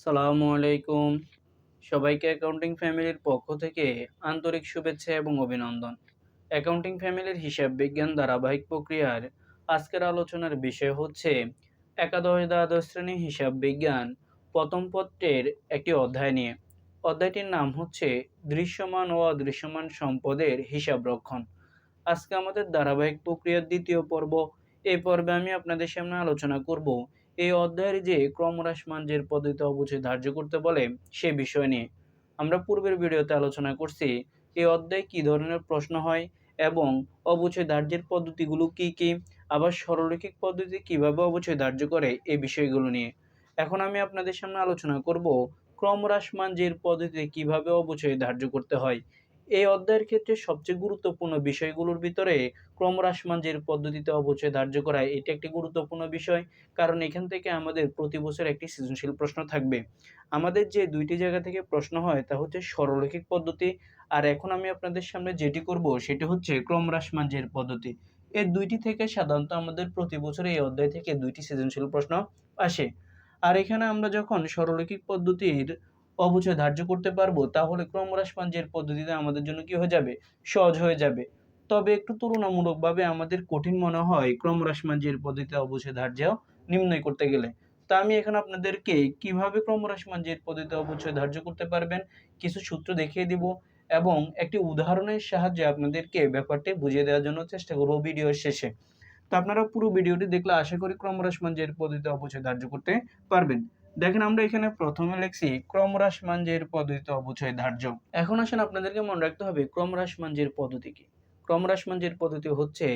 সালামু আলাইকুম। সবাইকে অ্যাকাউন্টিং ফ্যামিলির পক্ষ থেকে আন্তরিক শুভেচ্ছা এবং অভিনন্দন। অ্যাকাউন্টিং ফ্যামিলির হিসাব বিজ্ঞান ধারাবাহিক প্রক্রিয়ার আজকের আলোচনার বিষয় হচ্ছে একাদশ দ্বাদশ শ্রেণি হিসাব বিজ্ঞান প্রথম পত্রের একটি অধ্যায় নিয়ে। অধ্যায়টির নাম হচ্ছে দৃশ্যমান ও অদৃশ্যমান সম্পদের হিসাব রক্ষণ। আজকে আমাদের ধারাবাহিক প্রক্রিয়ার দ্বিতীয় পর্ব। এই পর্বে আমি আপনাদের সামনে আলোচনা করব এই অধ্যায়ের যে ক্রমহ্রাসমান যে পদ্ধতি অবশ্যই ধার্য করতে বলে, সে বিষয় নিয়ে আমরা পূর্বের ভিডিওতে আলোচনা করছি এই অধ্যায়ে কি ধরনের প্রশ্ন হয় এবং অবচয় ধার্যের পদ্ধতিগুলো কি কি, আবার সরলরৈখিক পদ্ধতি কীভাবে অবচয় ধার্য করে এই বিষয়গুলো নিয়ে। এখন আমি আপনাদের সামনে আলোচনা করব ক্রমহ্রাসমান যে পদ্ধতিতে কীভাবে অবচয় ধার্য করতে হয় এই অধ্যায়ের ক্ষেত্রে সবচেয়ে গুরুত্বপূর্ণ বিষয়গুলোর ভিতরে ক্রমহ্রাসমান যে পদ্ধতিতে অবচয় ধার্য করা এটি একটি গুরুত্বপূর্ণ বিষয়। কারণ এখান থেকে আমাদের প্রতি বছর একটি সৃজনশীল প্রশ্ন থাকবে। আমাদের যে দুইটি জায়গা থেকে প্রশ্ন হয়, তা হচ্ছে সরলরৈখিক পদ্ধতি। আর এখন আমি আপনাদের সামনে যেটি করব, সেটি হচ্ছে ক্রমহ্রাসমান যে পদ্ধতি। এর দুইটি থেকে সাধারণত আমাদের প্রতি বছর এই অধ্যায় থেকে দুইটি সৃজনশীল প্রশ্ন আসে। আর এখানে আমরা যখন সরলরৈখিক পদ্ধতির অবচয় ধার্য করতে পারব, তাহলে ক্রমহ্রাসমান যে পদ্ধতিতে আমাদের জন্য কি হয়ে যাবে? সহজ হয়ে যাবে। তবে একটু তুলনামূলকভাবে আমাদের কঠিন মনে হয় ক্রমহ্রাসমান যে পদ্ধতিতে অবচয় ধার্য নির্ণয় করতে গেলে। তা আমি এখন আপনাদেরকে কীভাবে ক্রমহ্রাসমান যে পদ্ধতিতে অবচয় ধার্য করতে পারবেন কিছু সূত্র দেখিয়ে দিব এবং একটি উদাহরণের সাহায্যে আপনাদেরকে ব্যাপারটি বুঝিয়ে দেওয়ার জন্য চেষ্টা করব ভিডিওর শেষে। তো আপনারা পুরো ভিডিওটি দেখলে আশা করি ক্রমহ্রাসমান যে পদ্ধতিতে অবচয় ধার্য করতে পারবেন। দেখেন আমরা এখানে প্রথমে লিখছি ক্রমহ্রাসমান যে পদ্ধতিতে অবচয় ধার্য। এখন আসেন আপনাদেরকে মনে রাখতে হবে ক্রমহ্রাসমান যে পদ্ধতি কি? ক্রমহ্রাসমান যে পদ্ধতি হচ্ছে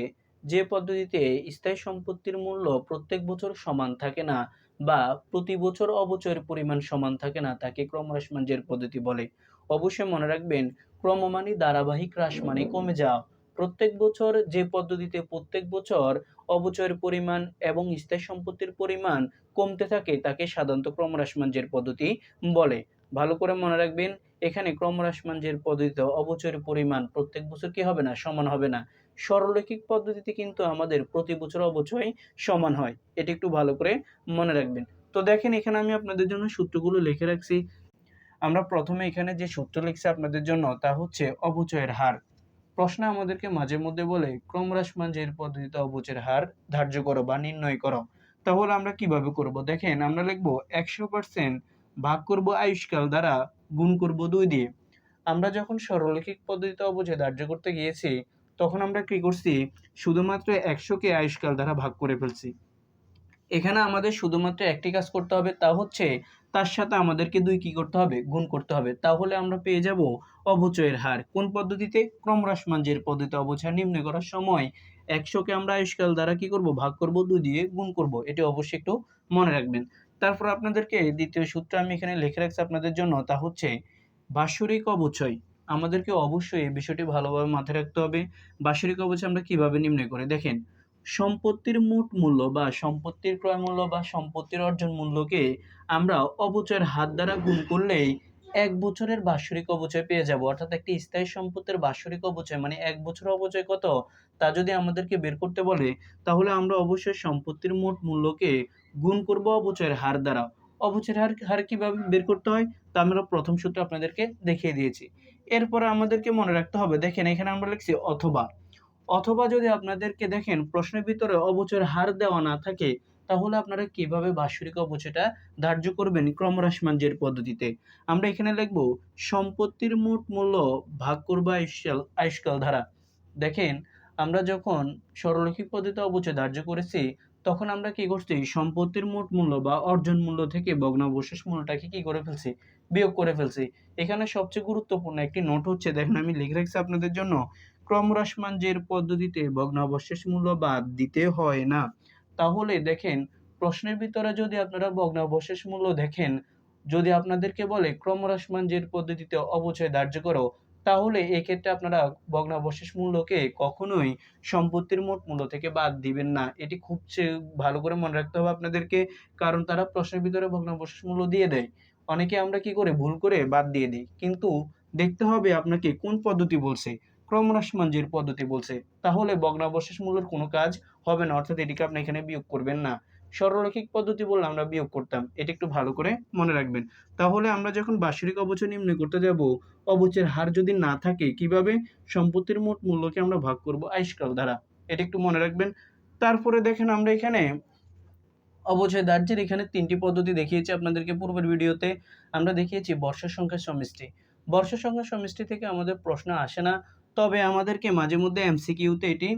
যে পদ্ধতিতে স্থায়ী সম্পত্তির মূল্য প্রত্যেক বছর সমান থাকে না বা প্রতি বছর অবচয়ের পরিমাণ সমান থাকে না, তাকে ক্রমহ্রাসমান যে পদ্ধতি বলে। অবশ্যই মনে রাখবেন ক্রমমানি ধারাবাহিক হ্রাস মানে কমে যাওয়া। প্রত্যেক বছর যে পদ্ধতিতে প্রত্যেক বছর অবচয়ের পরিমাণ এবং স্থায়ী সম্পত্তির পরিমাণ কমতে থাকে, তাকে সাধারণত ক্রমহ্রাসমান যে পদ্ধতি বলে। ভালো করে মনে রাখবেন, এখানে ক্রমহ্রাসমান যে পদ্ধতিতে অবচয়ের পরিমাণ প্রত্যেক বছর কি হবে না, সমান হবে না। সরলরৈখিক পদ্ধতিতে কিন্তু আমাদের প্রতি বছর অবচয় সমান হয়, এটি একটু ভালো করে মনে রাখবেন। তো দেখেন, এখানে আমি আপনাদের জন্য সূত্রগুলো লিখে রাখছি। আমরা প্রথমে এখানে যে সূত্র লিখছি আপনাদের জন্য, তা হচ্ছে অবচয়ের হার। প্রশ্ন আমাদেরকে মাঝে মধ্যে বলে ক্রমহ্রাসমান যে পদ্ধতিতে অবচয়ের হার ধার্য করো বা নির্ণয় করো। তাহলে আমরা কীভাবে করব? দেখেন, আমরা লিখব একশো পার্সেন্ট ভাগ করব আয়ুষ্কাল দ্বারা গুণ করব দুই দিয়ে। আমরা যখন সরলরৈখিক পদ্ধতিতে অবচয় ধার্য করতে গিয়েছি, তখন আমরা কি করছি? শুধুমাত্র একশোকে আয়ুষ্কাল দ্বারা ভাগ করে ফেলছি। এখানে আমাদের শুধুমাত্র একটি কাজ করতে হবে, তা হচ্ছে তার সাথে আমাদেরকে দুই কি করতে হবে? গুণ করতে হবে। তাহলে আমরা পেয়ে যাব অবচয়ের হার। কোন পদ্ধতিতে? ক্রমহ্রাসমান যে পদ্ধতিতে অবচয় নির্ণয় করার সময় একশোকে আমরা আয়ুষ্কাল দ্বারা কি করব? ভাগ করব, দুই দিয়ে গুণ করব। এটি অবশ্যই একটু মনে রাখবেন। তারপর আপনাদেরকে দ্বিতীয় সূত্র আমি এখানে লিখে রাখছি আপনাদের জন্য, তা হচ্ছে বাৎসরিক অবচয়। আমাদেরকে অবশ্যই এই বিষয়টি ভালোভাবে মাথায় রাখতে হবে। বাৎসরিক অবচয় আমরা কীভাবে নির্ণয় করে? দেখেন সম্পত্তির মোট মূল্য বা সম্পত্তির ক্রয় মূল্য বা সম্পত্তির অর্জন মূল্যকে আমরা অবচয়ের হাত দ্বারা গুণ করলেই এক বছরের বাৎসরিক অবচয় পেয়ে যাব। অর্থাৎ একটি স্থায়ী সম্পত্তির বাৎসরিক অবচয় মানে এক বছর অবচয় কত? তা যদি আমাদেরকে বের করতে বলে, তাহলে আমরা অবশ্যই সম্পত্তির মোট মূল্যকে গুণ করব অবচয়ের হার দ্বারা। অবচয়ের হার হার কীভাবে বের করতে হয়? তা আমরা প্রথম সূত্র আপনাদেরকে দেখিয়ে দিয়েছি। এরপরে আমাদেরকে মনে রাখতে হবে, দেখেন এখানে আমরা লিখছি অথবা। অথবা যদি আপনাদেরকে দেখেন প্রশ্নের ভিতরে অবচয়ের হার দেওয়া না থাকে, তাহলে আপনারা কীভাবে বাৎসরিক অবচয়টা ধার্য করবেন ক্রমহ্রাসমান পদ্ধতিতে? আমরা এখানে লিখব, সম্পত্তির মোট মূল্য ভাগ করব আয়ুষ্কাল আয়ুষ্কাল ধারা। দেখেন, আমরা যখন সরলরৈখিক পদ্ধতিতে অবচয় ধার্য করেছি, তখন আমরা কি করছি? সম্পত্তির মোট মূল্য বা অর্জন মূল্য থেকে ভগ্নাবশেষ মূল্যটাকে কি করে ফেলছি? বিয়োগ করে ফেলছি। এখানে সবচেয়ে গুরুত্বপূর্ণ একটি নোট হচ্ছে, দেখেন আমি লিখে রাখছি আপনাদের জন্য ক্রমহ্রাসমান যে পদ্ধতিতে ভগ্নাবশেষ মূল্য বাদ দিতে হয় না। তাহলে দেখেন, প্রশ্নের ভিতরে যদি আপনারা ভগ্নাবশেষ মূল্য দেখেন, যদি আপনাদেরকে বলে ক্রমহ্রাসমান যে পদ্ধতিতে অবচয় ধার্য করো, তাহলে এক্ষেত্রে আপনারা ভগ্নাবশেষ মূল্যকে কখনোই সম্পত্তির মোট মূল্য থেকে বাদ দিবেন না। এটি খুব ভালো করে মনে রাখতে হবে আপনাদেরকে, কারণ তারা প্রশ্নের ভিতরে ভগ্নাবশেষ মূল্য দিয়ে দেয়। অনেকে আমরা কি করে? ভুল করে বাদ দিয়ে দিই। কিন্তু দেখতে হবে আপনাকে কোন পদ্ধতি বলছে। ক্রমহ্রাসমান যে পদ্ধতি বলছে। তাহলে ভগ্নাবশেষ মূল্যের কোনো কাজ হবে না, অর্থাৎ এটিকে আপনি এখানে বিয়োগ করবেন না। সরলরৈখিক পদ্ধতি বললে আমরা বিয়োগ করতাম, এটা একটু ভালো করে মনে রাখবেন। তাহলে আমরা যখন বাৎসরিক অবচয় নির্ণয় করতে যাব, অবচয়ের হার যদি না থাকে, কীভাবে সম্পত্তির মোট মূল্যকে আমরা ভাগ করব আইসকাল দ্বারা? এটা একটু মনে রাখবেন। তারপরে দেখেন আমরা এখানে অবচয় দার্যের এখানে তিনটি পদ্ধতি দেখিয়েছি আপনাদেরকে পূর্বের ভিডিওতে। আমরা দেখিয়েছি বর্ষের সংখ্যার সমষ্টি। বর্ষের সংখ্যার সমষ্টি থেকে আমাদের প্রশ্ন আসে না তবে আমাদেরকে মাঝে মধ্যে এমসিকিউতে এটি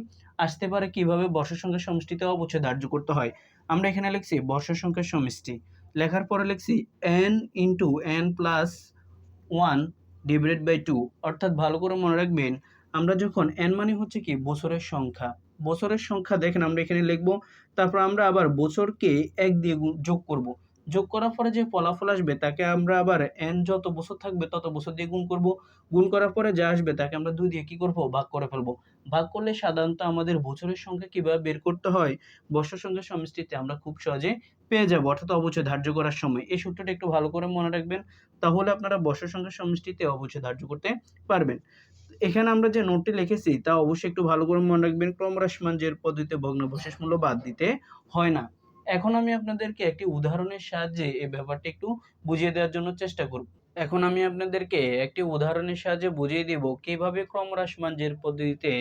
আসতে পারে কীভাবে বর্ষের সংখ্যার সমষ্টিতে অবচয় ধার্য করতে হয়। আমরা এখানে লিখছি বর্ষ সংখ্যার সমষ্টি। লেখার পরে লিখছি N into N plus one divided by two অর্থাৎ ভালো করে মনে রাখবেন, আমরা যখন এন মানে হচ্ছে কি বছরের সংখ্যা। বছরের সংখ্যা দেখেন আমরা এখানে লিখব, তারপর আমরা আবার বছরকে এক দিয়ে যোগ করব। যোগ করার পরে যে ফলাফল আসবে, তাকে আমরা আবার এন যত বছর থাকবে, তত বছর দিয়ে গুণ করব। গুণ করার পরে যা আসবে, তাকে আমরা দুই দিয়ে কি করব? ভাগ করে ফেলব। ভাগ করলে সাধারণত আমাদের বছরের সংখ্যা কীভাবে বের করতে হয়? বর্ষের সংখ্যার সমষ্টিতে আমরা খুব সহজে পেয়ে যাব, অর্থাৎ অবচয় ধার্য করার সময়। এই সূত্রটা একটু ভালো করে মনে রাখবেন, তাহলে আপনারা বর্ষের সংখ্যার সমষ্টিতে অবচয় ধার্য করতে পারবেন। এখানে আমরা যে নোটটি লিখেছি, তা অবশ্যই একটু ভালো করে মনে রাখবেন। ক্রমহ্রাসমান জের পদ্ধতিতে ভগ্নাবশেষ মূল্য বাদ দিতে হয় না। এখন আমি আপনাদেরকে একটি উদাহরণের সাহায্যে এই ব্যাপারটি একটু বুঝিয়ে দেওয়ার জন্য চেষ্টা করব। এখন আমি আপনাদেরকে একটি উদাহরণের সাহায্যে বুঝিয়ে দিব কীভাবে ক্রমহ্রাসমান জের পদ্ধতিতে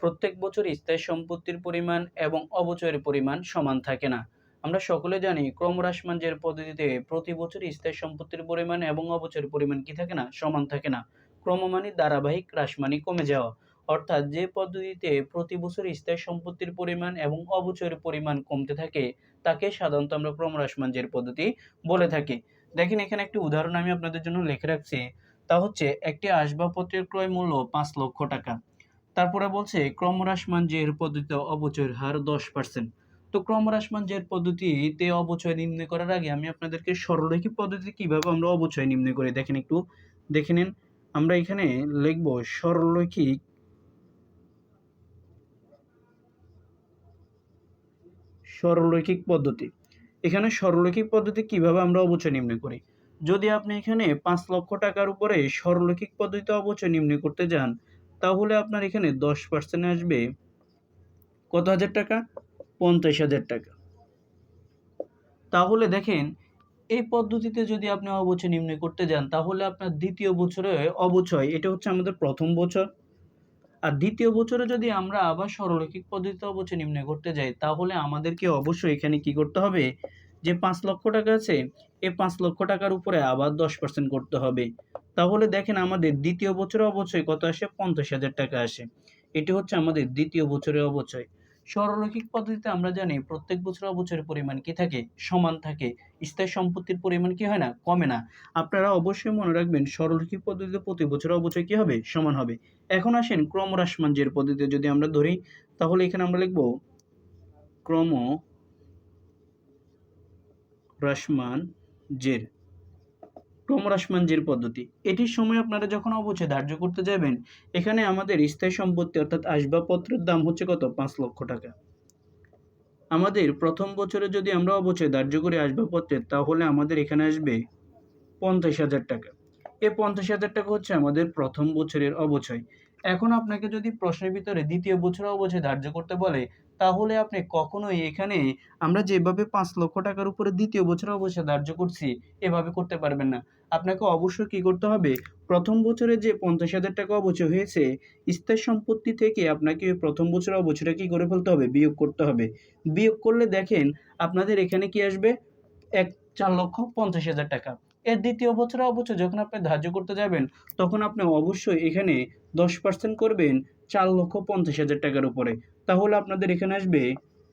প্রত্যেক বছর স্থায়ী সম্পত্তির পরিমাণ এবং অবচয়ের পরিমাণ সমান থাকে না। আমরা সকলে জানি ক্রমহ্রাসমান জের পদ্ধতিতে প্রতি বছর স্থায়ী সম্পত্তির পরিমাণ এবং অবচয়ের পরিমাণ কি থাকে না? সমান থাকে না। ক্রমমানি ধারাবাহিক হ্রাসমানি কমে যাওয়া। অর্থাৎ যে পদ্ধতিতে প্রতি বছর স্থায়ী সম্পত্তির পরিমাণ এবং অবচয়ের পরিমাণ কমতে থাকে তাকে সাধারণত আমরা ক্রমহ্রাসমানজের পদ্ধতি বলে থাকি। দেখেন, এখানে একটি উদাহরণ আমি আপনাদের জন্য লিখে রাখছি। তা হচ্ছে, একটি আসবাবপত্রের ক্রয় মূল্য পাঁচ লক্ষ টাকা। তারপরে বলছে ক্রমহ্রাসমান জের পদ্ধতিতে অবচয়ের হার দশ পার্সেন্ট। তো ক্রমহ্রাসমান জের পদ্ধতিতে অবচয় নির্ণয় করার আগে আমি আপনাদেরকে সরলরৈখিক পদ্ধতি কীভাবে আমরা অবচয় নির্ণয় করি? দেখেন একটু, দেখে নিন। আমরা এখানে লিখব সরলরৈখিক সরলরৈখিক পদ্ধতি। এখানে সরলরৈখিক পদ্ধতি কীভাবে আমরা অবচয় নির্ণয় করি? যদি আপনি এখানে পাঁচ লক্ষ টাকার উপরে সরলরৈখিক পদ্ধতিতে অবচয় নির্ণয় করতে যান, তাহলে আপনার এখানে দশ পার্সেন্ট আসবে কত হাজার টাকা? পঞ্চাশ হাজার টাকা। তাহলে দেখেন, এই পদ্ধতিতে যদি আপনি অবচয় নির্ণয় করতে যান, তাহলে আপনার দ্বিতীয় বছরে অবচয়, এটা হচ্ছে আমাদের প্রথম বছর। আর দ্বিতীয় বছরে যদি আমরা আবার সরলরৈখিক পদ্ধতিতে অবশ্যই নির্ণয় করতে যাই, তাহলে আমাদেরকে অবশ্যই এখানে কি করতে হবে? যে পাঁচ লক্ষ টাকা আছে, এ পাঁচ লক্ষ টাকার উপরে আবার দশ পার্সেন্ট করতে হবে। তাহলে দেখেন আমাদের দ্বিতীয় বছরে অবচয় কত আসে? পঞ্চাশ হাজার টাকা আসে। এটি হচ্ছে আমাদের দ্বিতীয় বছরে অবচয়। সরলরৈখিক পদ্ধতিতে আমরা জানি প্রত্যেক বছর অবচয়ের পরিমাণ কি থাকে? সমান থাকে। স্থায়ী সম্পত্তির পরিমাণ কি হয় না? কমে না। আপনারা অবশ্যই মনে রাখবেন সরলরৈখিক পদ্ধতিতে প্রতি বছর অবচয় কি হবে? সমান হবে। এখন আসেন ক্রমহ্রাসমান জের পদ্ধতিতে যদি আমরা ধরি, তাহলে এখানে আমরা লিখব ক্রম হ্রাসমান জের ক্রমহ্রাসমান জের পদ্ধতি। এটির সময় আপনারা যখন অবচয় ধার্য করতে যাবেন, এখানে আমাদের স্থায়ী সম্পত্তি অর্থাৎ আসবাবপত্রের দাম হচ্ছে কত? পাঁচ লক্ষ টাকা। আমাদের প্রথম বছরে যদি আমরা অবচয় ধার্য করি আসবাবপত্রের, তাহলে আমাদের এখানে আসবে পঞ্চাশ হাজার টাকা। এই পঞ্চাশ হাজার টাকা হচ্ছে আমাদের প্রথম বছরের অবচয়। এখন আপনাকে যদি প্রশ্নের ভিতরে দ্বিতীয় বছর অবচয় ধার্য করতে বলে তাহলে আপনি কখনোই এখানে আমরা যেভাবে পাঁচ লক্ষ টাকার উপরে দ্বিতীয় বছর অবচয় ধার্য করছি, এভাবে করতে পারবেন না। আপনাকে অবশ্যই কি করতে হবে? প্রথম বছরে যে পঞ্চাশ হাজার টাকা অবচয় হয়েছে, স্থায়ী সম্পত্তি থেকে আপনাকে প্রথম বছরের অবচয়টা কি করে ফেলতে হবে? বিয়োগ করতে হবে। বিয়োগ করলে দেখেন আপনাদের এখানে কি আসবে? এক, চার লক্ষ পঞ্চাশ হাজার টাকা। এর দ্বিতীয় বছরে অবচয় যখন আপনি ধার্য করতে যাবেন, তখন আপনি অবশ্যই এখানে দশ পার্সেন্ট করবেন চার লক্ষ পঞ্চাশ হাজার টাকার উপরে। তাহলে আপনাদের এখানে আসবে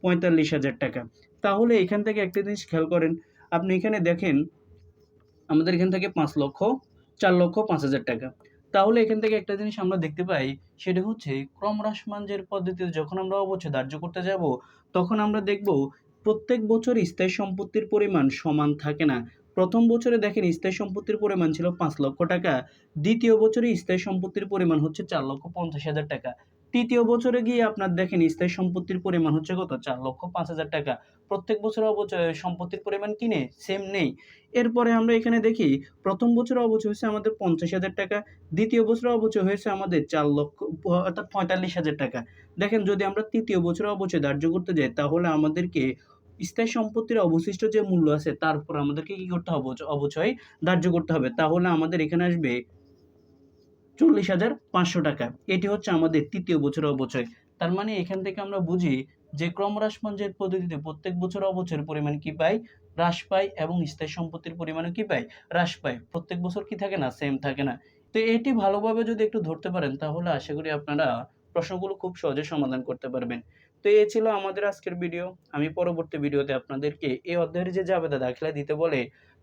পঁয়তাল্লিশ হাজার টাকা। তাহলে এখান থেকে একটা জিনিস খেয়াল করেন, আপনি এখানে দেখেন আমাদের এখান থেকে পাঁচ লক্ষ, চার লক্ষ, পাঁচ হাজার টাকা। তাহলে এখান থেকে একটা জিনিস আমরা দেখতে পাই, সেটা হচ্ছে ক্রমহ্রাসমানজের পদ্ধতিতে যখন আমরা অবচয় ধার্য করতে যাব, তখন আমরা দেখব প্রত্যেক বছর স্থায়ী সম্পত্তির পরিমাণ সমান থাকে না। প্রথম বছরে দেখেন স্থায়ী সম্পত্তির পরিমাণ ছিল পাঁচ লক্ষ টাকা, দ্বিতীয় বছরে স্থায়ী সম্পত্তির পরিমাণ হচ্ছে চার লক্ষ পঞ্চাশ হাজার টাকা। তৃতীয় বছরে গিয়ে আপনার দেখেন স্থায়ী সম্পত্তির পরিমাণ হচ্ছে কত? চার লক্ষ পাঁচ হাজার টাকা। প্রত্যেক বছর অবচয় সম্পত্তির পরিমাণ কিনে? সেম নেই। এরপরে আমরা এখানে দেখি, প্রথম বছর অবচয় হয়েছে আমাদের পঞ্চাশ হাজার টাকা, দ্বিতীয় বছর অবচয় হয়েছে আমাদের চার লক্ষ অর্থাৎ পঁয়তাল্লিশ হাজার টাকা। দেখেন, যদি আমরা তৃতীয় বছর অবচয় ধার্য করতে যাই, তাহলে আমাদেরকে স্থায়ী সম্পত্তির অবশিষ্ট যে মূল্য আছে, তার উপর আমাদেরকে কি করতে হবে? অবচ- অবচয় ধার্য করতে হবে। তাহলে আমাদের এখানে আসবে চল্লিশ হাজার পাঁচশো টাকা। এটি হচ্ছে আমাদের তৃতীয় বছর অবচয়। তার মানে এখান থেকে আমরা বুঝি যে ক্রমহ্রাসমানজের পদ্ধতিতে প্রত্যেক বছর অবচয়ের পরিমাণ কি পাই? হ্রাস পায় এবং স্থায়ী সম্পত্তির পরিমাণও কি পায় হ্রাস পায় প্রত্যেক বছর কি থাকে না? সেম থাকে না। তো এটি ভালোভাবে যদি একটু ধরতে পারেন, তাহলে আশা করি আপনারা প্রশ্নগুলো খুব সহজে সমাধান করতে পারবেন। তো এ ছিল আমাদের আজকের ভিডিও আমি পরবর্তী ভিডিওতে আপনাদেরকে এই অধ্যায়ের যে জাবেদা দাখিলা দিতে বলে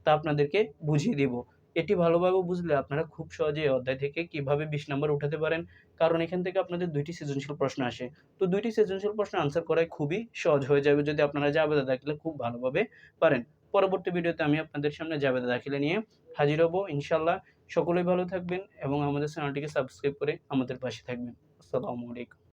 তা আপনাদেরকে বুঝিয়ে দিব। এটি ভালোভাবে বুঝলে আপনারা খুব সহজে এই অধ্যায় থেকে কীভাবে বিশ নম্বর উঠাতে পারেন। কারণ এখান থেকে আপনাদের দুইটি সৃজনশীল প্রশ্ন আসে। তো দুইটি সৃজনশীল প্রশ্ন আনসার করাই খুবই সহজ হয়ে যাবে যদি আপনারা জাবেদা দাখিলা খুব ভালোভাবে পারেন। পরবর্তী ভিডিওতে আমি আপনাদের সামনে জাবেদা দাখিলা নিয়ে হাজির হব। ইনশাল্লাহ সকলেই ভালো থাকবেন এবং আমাদের চ্যানেলটিকে সাবস্ক্রাইব করে আমাদের পাশে থাকবেন। আসসালামু আলাইকুম।